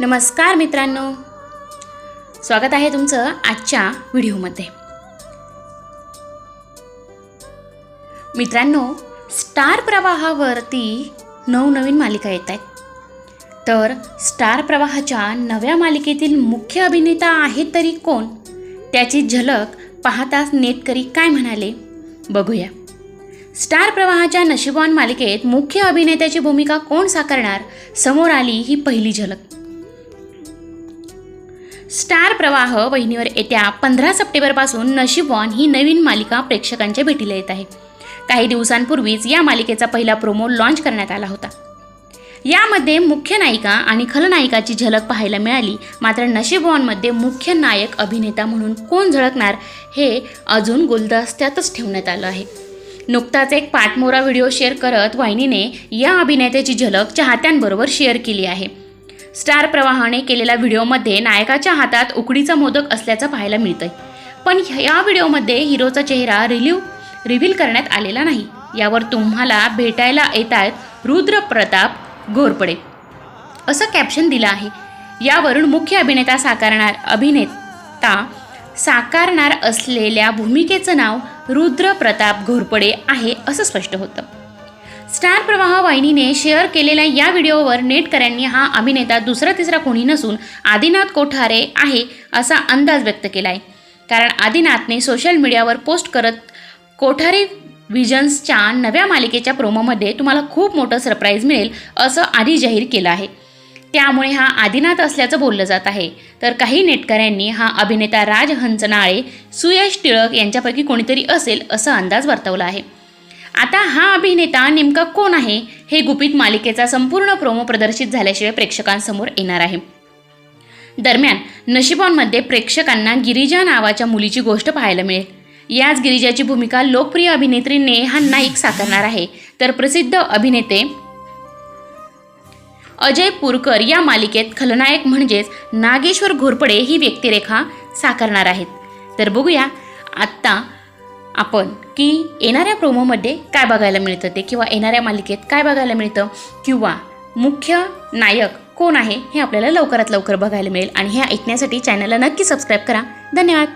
नमस्कार मित्रांनो. स्वागत आहे तुमचं आजच्या व्हिडिओमध्ये. मित्रांनो स्टार प्रवाहावरती नवनवीन मालिका येत आहेत. तर स्टार प्रवाहाच्या नव्या मालिकेतील मुख्य अभिनेता आहेत तरी कोण? त्याची झलक पाहताच नेटकरी काय म्हणाले? बघूया. स्टार प्रवाहाच्या नशिबवान मालिकेत मुख्य अभिनेत्याची भूमिका कोण साकारणार? समोर आली ही पहिली झलक. स्टार प्रवाह वहिनीवर येत्या पंधरा सप्टेंबरपासून नशीबवान ही नवीन मालिका प्रेक्षकांच्या भेटीला येत आहे. काही दिवसांपूर्वीच या मालिकेचा पहिला प्रोमो लॉन्च करण्यात आला होता. यामध्ये मुख्य नायिका आणि खलनायिकाची झलक पाहायला मिळाली. मात्र नशीबवानमध्ये मुख्य नायक अभिनेता म्हणून कोण झळकणार हे अजून गुलदस्त्यातच ठेवण्यात आलं आहे. नुकताच एक पाठमोरा व्हिडिओ शेअर करत वाहिनीने या अभिनेत्याची झलक चाहत्यांबरोबर शेअर केली आहे. स्टार प्रवाहाने केलेल्या व्हिडिओमध्ये नायकाच्या हातात उकडीचा मोदक असल्याचं पाहायला मिळतंय. पण या व्हिडिओमध्ये हिरोचा चेहरा रिलीव रिव्हील करण्यात आलेला नाही. यावर तुम्हाला भेटायला येत आहेत रुद्र प्रताप घोरपडे. असं कॅप्शन दिलं आहे. यावरून मुख्य अभिनेता साकारणार अभिनेता साकारणार असलेल्या भूमिकेचं नाव रुद्र प्रताप घोरपडे आहे असं स्पष्ट होतं. स्टार प्रवाह वाहिनीने शेअर केलेल्या या व्हिडिओवर नेटकऱ्यांनी हा अभिनेता दुसरा तिसरा कोणी नसून आदिनाथ कोठारे आहे असा अंदाज व्यक्त केला आहे कारण आदिनाथने सोशल मीडियावर पोस्ट करत कोठारे विजन्सच्या नव्या मालिकेच्या प्रोमोमध्ये तुम्हाला खूप मोठं सरप्राईज मिळेल असं आधी जाहीर केलं आहे. त्यामुळे हा आदिनाथ असल्याचं बोललं जात आहे. तर काही नेटकऱ्यांनी हा अभिनेता राज हंचनाळे सुयश टिळक यांच्यापैकी कोणीतरी असेल असा अंदाज वर्तवला आहे. आता हा अभिनेता नेमका कोण आहे हे गुपित मालिकेचा संपूर्ण प्रोमो प्रदर्शित झाल्याशिवाय प्रेक्षकांसमोर येणार आहे. दरम्यान नशिबॉनमध्ये प्रेक्षकांना गिरिजा नावाच्या मुलीची गोष्ट पाहायला मिळेल. याच गिरिजाची भूमिका लोकप्रिय अभिनेत्री नेहा नाईक साकारणार आहे. तर प्रसिद्ध अभिनेते अजय पुरकर या मालिकेत खलनायक म्हणजेच नागेश्वर घोरपडे ही व्यक्तिरेखा साकारणार आहेत. तर बघूया आत्ता आपण की येणाऱ्या प्रोमोमध्ये काय बघायला मिळतं ते? किंवा येणाऱ्या मालिकेत काय बघायला मिळतं? किंवा मुख्य नायक कोण आहे हे आपल्याला लवकरात लवकर बघायला मिळेल. आणि हे ऐकण्यासाठी चॅनलला नक्की सबस्क्राईब करा. धन्यवाद.